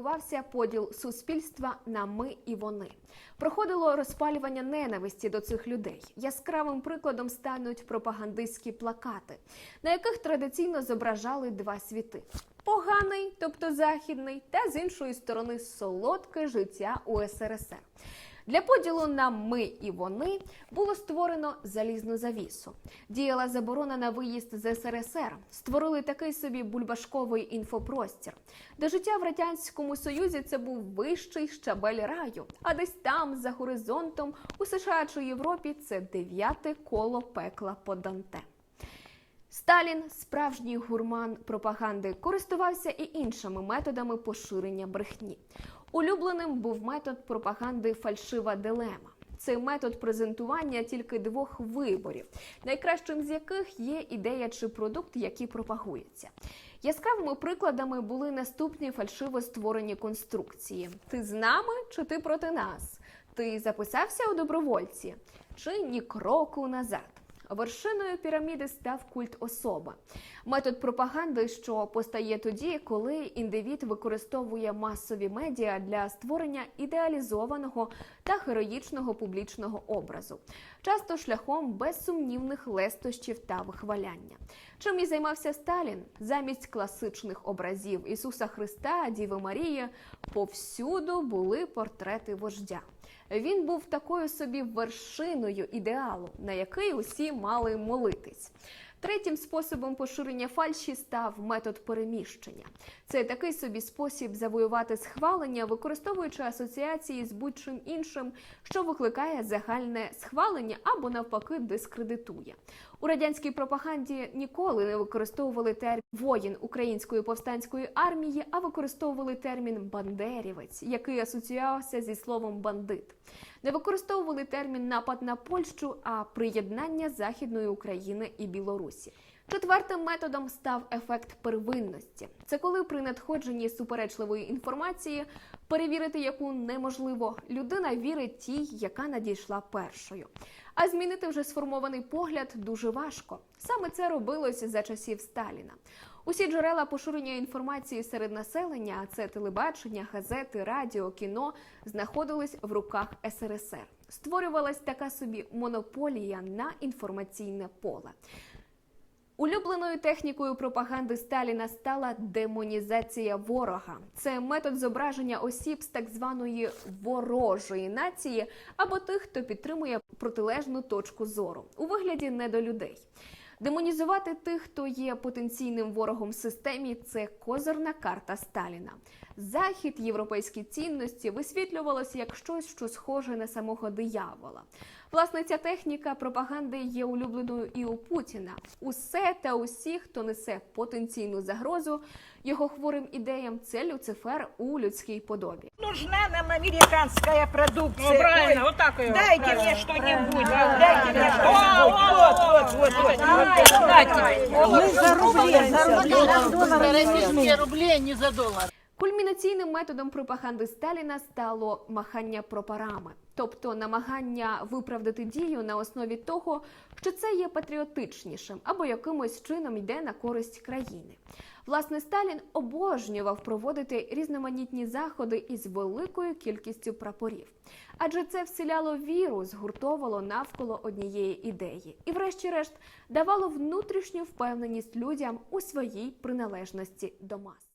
відбувався поділ суспільства на ми і вони. Проходило розпалювання ненависті до цих людей. Яскравим прикладом стануть пропагандистські плакати, на яких традиційно зображали два світи: поганий, тобто західний, та з іншої сторони солодке життя УСРСР. Для поділу на ми і вони було створено залізну завісу. Діяла заборона на виїзд з СРСР. Створили такий собі бульбашковий інфопростір. До життя в радянському союзі це був вищий щабель раю. А десь там, за горизонтом, у США чи Європі, це дев'яте коло пекла по Данте. Сталін, справжній гурман пропаганди, користувався і іншими методами поширення брехні. Улюбленим був метод пропаганди фальшива дилема. Це метод презентування тільки двох виборів, найкращим з яких є ідея чи продукт, який пропагується. Яскравими прикладами були наступні фальшиво створені конструкції: ти з нами чи ти проти нас? Ти записався у добровольці чи ні кроку назад? Вершиною піраміди став культ особа, метод пропаганди, що постає тоді, коли індивід використовує масові медіа для створення ідеалізованого та героїчного публічного образу, часто шляхом безсумнівних лестощів та вихваляння. Чим і займався Сталін замість класичних образів Ісуса Христа, Діви Марії, повсюду були портрети вождя. Він був такою собі вершиною ідеалу, на який усі мали молитись. Третім способом поширення фальші став метод переміщення. Це такий собі спосіб завоювати схвалення, використовуючи асоціації з будь-чим іншим, що викликає загальне схвалення або навпаки дискредитує. У радянській пропаганді ніколи не використовували термін воїн української повстанської армії, а використовували термін бандерівець, який асоціювався зі словом бандит. Не використовували термін напад на Польщу, а приєднання Західної України і Білорусі. Четвертим методом став ефект первинності. Це коли при надходженні суперечливої інформації, перевірити яку неможливо, людина вірить тій, яка надійшла першою. А змінити вже сформований погляд дуже важко. Саме це робилось за часів Сталіна. Усі джерела поширення інформації серед населення, а це телебачення, газети, радіо, кіно, знаходились в руках СРСР. Створювалась така собі монополія на інформаційне поле. Улюбленою технікою пропаганди Сталіна стала демонізація ворога. Це метод зображення осіб з так званої ворожої нації або тих, хто підтримує протилежну точку зору у вигляді недолюдей. Демонізувати тих, хто є потенційним ворогом системі, це козирна карта Сталіна. Захід, європейські цінності висвітлювалося як щось, що схоже на самого диявола. Власне, ця техніка пропаганди є улюбленою і у Путіна. Усе та усі, хто несе потенційну загрозу його хворим ідеям, це Люцифер у людській подобі. Нужна нам американская продукция. Ну, правильно, вот. Дайте правильно. мне Дайте мне что-нибудь. Кульмінаційним методом пропаганди Сталіна стало махання пропарами, тобто намагання виправдати дію на основі того, що це є патріотичнішим або якимось чином йде на користь країни. Власне, Сталін обожнював проводити різноманітні заходи із великою кількістю прапорів, адже це вселяло віру, згуртовувало навколо однієї ідеї, і, врешті-решт, давало внутрішню впевненість людям у своїй приналежності до мас.